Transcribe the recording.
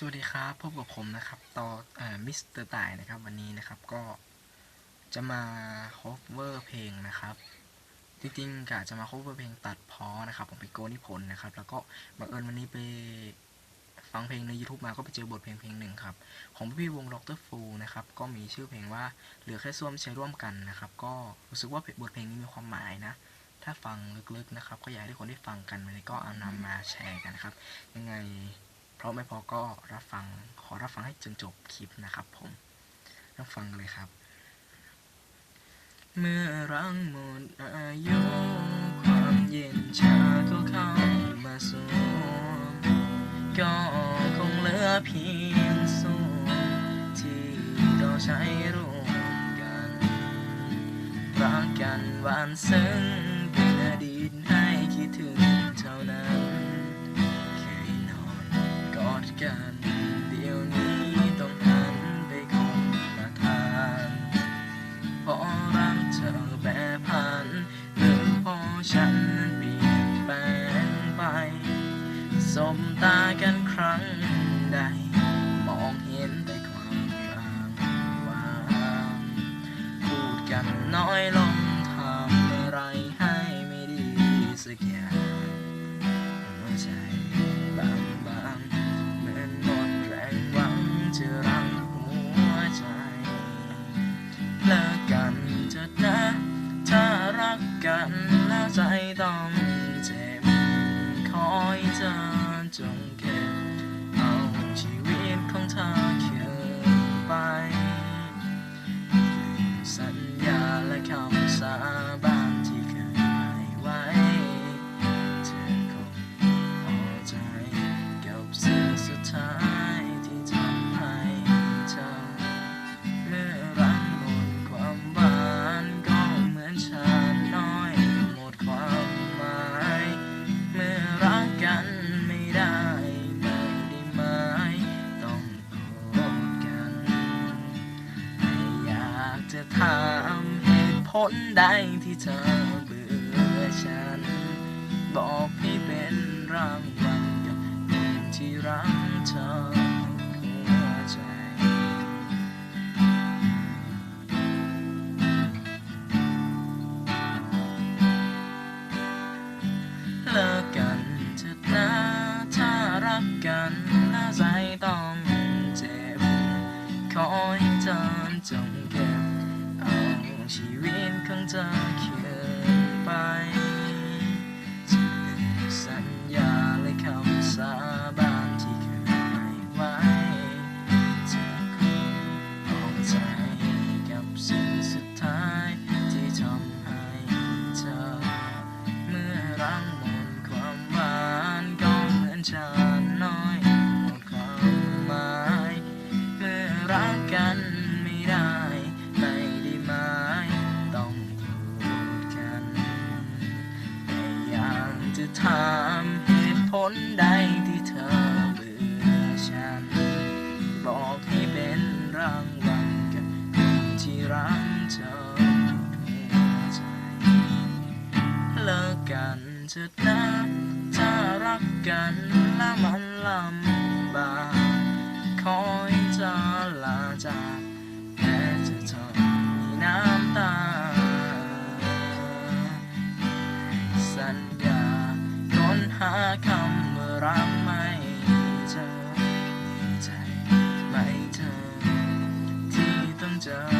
สวัสดีครับพบกับผมนะครับต่อมิสเตอร์ต่ายนะครับวันนี้นะครับก็จะมา cover เพลงนะครับ จริงๆกะจะมา cover เพลงตัดเพอนะครับผมไปโกนิพนธ์นะครับ แล้วก็บังเอิญวันนี้ไปฟังเพลงใน YouTube มาก็ไปเจอบทเพลงเพลงหนึ่งครับ ของพี่วง Dr. f o o นะครับ ก็มีชื่อเพลงว่าเหลือแค่ส้วมใช้ร่วมกันนะครับ ก็รู้สึกว่าบทเพลงนี้มีความหมายนะถ้าฟังลึกๆนะครับ ก็อยากให้ทุกคนได้ฟังกันวันนี้ก็เอานำมาแชร์กันนะครับ ยังไง เพราะไม่พอก็รับฟังขอรับฟังให้จนจบคลิปนะครับผมรับฟังเลยครับ เมื่อรังหมดอายุความเย็นชาก็เข้ามาสู่ก็คงเหลือเพียงส่วนที่เราใช้ร่วมกันรักกันหวานซึ้ง สมตากันครั้งใด มองเห็นแต่ความรางว่างพูดกันน้อยลงทำอะไรให้ไม่ดีสักอย่างหัวใจบางบางเหมือนหมดแรงหวังจะรังหัวใจเลิกกันเถิดนะถ้ารักกันแล้วใจต้องเจ็บขอให้เธอ จงเก็บเอาชีวิตของเธอคืนไปสัญญาและคำสา เหตุผลใดที่เธอเบื่อฉัน บอกให้เป็นรางวัลกับคนที่รักเธอหัวใจ เลิกกันเถิดนะถ้ารักกันแล้วใจ ชีวิตของเธอ จะถามเหตุผลใดที่เธอเบื่อฉัน บอกให้เป็นรางวัลกับคนที่รักเธอใจเลิกกันเถิดนะถ้ารักกันและมันลำบากคอยจะลาจาก หาคำเมื่อรักไม่เจอใจไม่เธอที่ต้องเจอ